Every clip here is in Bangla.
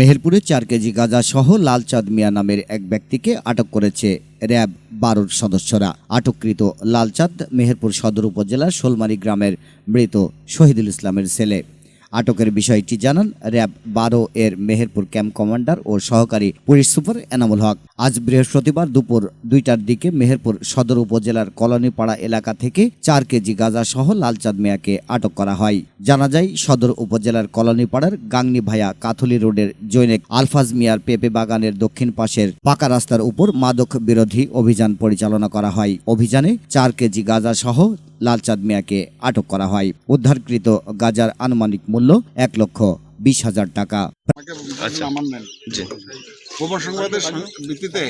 মেহেরপুরে চার কেজি গাঁজা সহ লালচাঁদ মিয়া নামের এক ব্যক্তিকে আটক করেছে র্যাব বারোর সদস্যরা। আটককৃত লালচাঁদ মেহেরপুর সদর উপজেলার শোলমারি গ্রামের মৃত শহীদুল ইসলামের ছেলে। আটকের বিষয়টি জানান র্যাব বারো এর মেহেরপুর ক্যাম্প কমান্ডার ও সহকারী পুলিশ সুপার এনামুল হক। আজ বৃহস্পতিবার দুপুর দুইটার দিকে মেহেরপুর সদর উপজেলার কলোনিপাড়া এলাকা থেকে চার কেজি গাঁজা সহ লালচাঁদ মিয়াকে আটক করা হয়। জানা যায়, সদর উপজেলার কলোনিপাড়ার গাংনি ভায়া কাথলি রোডের জৈনেক আলফাজ মিয়ার পেঁপে বাগানের দক্ষিণ পাশের পাকা রাস্তার উপর মাদক বিরোধী অভিযান পরিচালনা করা হয়। অভিযানে চার কেজি গাঁজা সহ লালচাঁদ মিয়াকে আটক করা হয়। উদ্ধারকৃত গাজার আনুমানিক মূল্য এক লক্ষ বিশ হাজার টাকা। আচ্ছা। খবর সংবাদের ভিত্তিতে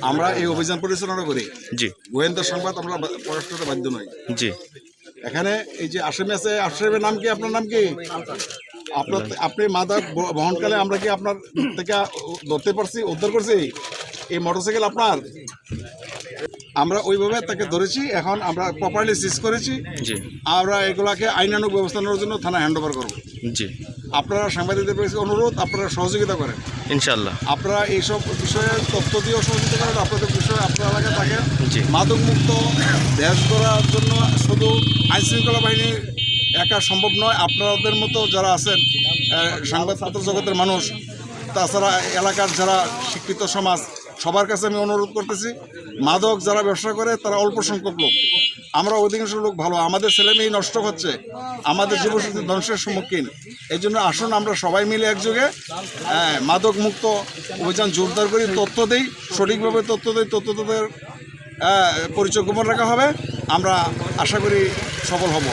আমরা এই অভিযান পরিচালনা করি। জি। গোয়েন্দা সংবাদ আমরা প্রকাশ করতে বাধ্য নই। জি। এখানে এই যে আসামি আছে আসামের নাম কি? আপনার নাম কি? আপনার আপনি মাদক ব- বহনকালে আমরা কি আপনার থেকে ধরতে পারছি উদ্ধার করছি? এই মোটরসাইকেল আপনার? আমরা ওইভাবে তাকে ধরেছি এখন আমরা প্রপারলি সিজ করেছি। জি। আমরা এগুলাকে আইনানুক ব্যবস্থা নেওয়ার জন্য থানা হ্যান্ড ওভার করব। জি। আপনারা সাংবাদিকদের কাছে অনুরোধ আপনারা সহযোগিতা করেন। ইনশাল্লাহ আপনারা এইসব বিষয়ে তথ্য দিয়েও সহযোগিতা করেন আপনাদের বিষয়ে আপনার এলাকায় থাকেন জি। মাদক মুক্ত দেশ করার জন্য শুধু আইন শৃঙ্খলা বাহিনী একা সম্ভব নয় আপনাদের মতো যারা আছেন সংবাদপত্র জগতের মানুষ তাছাড়া এলাকার যারা শিক্ষিত সমাজ সবার কাছে আমি অনুরোধ করতেছি মাদক যারা ব্যবসা করে তারা অল্প সংখ্যক লোক। আমরা অধিকাংশ লোক ভালো আমাদের ছেলে মেয়ে নষ্ট হচ্ছে আমাদের যুবশক্তি ধ্বংসের সম্মুখীন। এই জন্য আসুন আমরা সবাই মিলে একযোগে আহ, মাদক মুক্ত অভিযান জোরদার করি তথ্য দেই সঠিকভাবে তথ্য দেই তথ্য তাদের পরিচয় গোপন রাখা হবে। আমরা আশা করি সফল হব।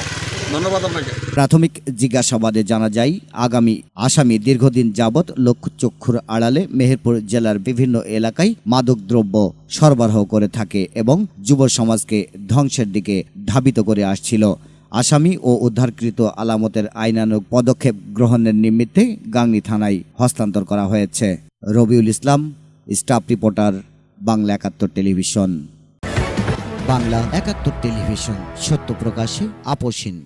ধন্যবাদ আপনাকে। প্রাথমিক জিজ্ঞাসাবাদে জানা যায় আগামী আসামি দীর্ঘদিন যাবৎ চক্ষুর আড়ালে মেহেরপুর জেলার বিভিন্ন এলাকায় মাদকদ্রব্য সরবরাহ করে থাকে এবং যুব সমাজকে ধ্বংসের দিকে ধাবিত করে আসছিল। আসামি ও উদ্ধারকৃত আলামতের আইনানুগ পদক্ষেপ গ্রহণের নিমিত্তে গাংনী থানায় হস্তান্তর করা হয়েছে। Rabiul Islam staff reporter Bangla Ekattor television. Bangla একাত্তর টেলিভিশন সত্য প্রকাশে আপোষহীন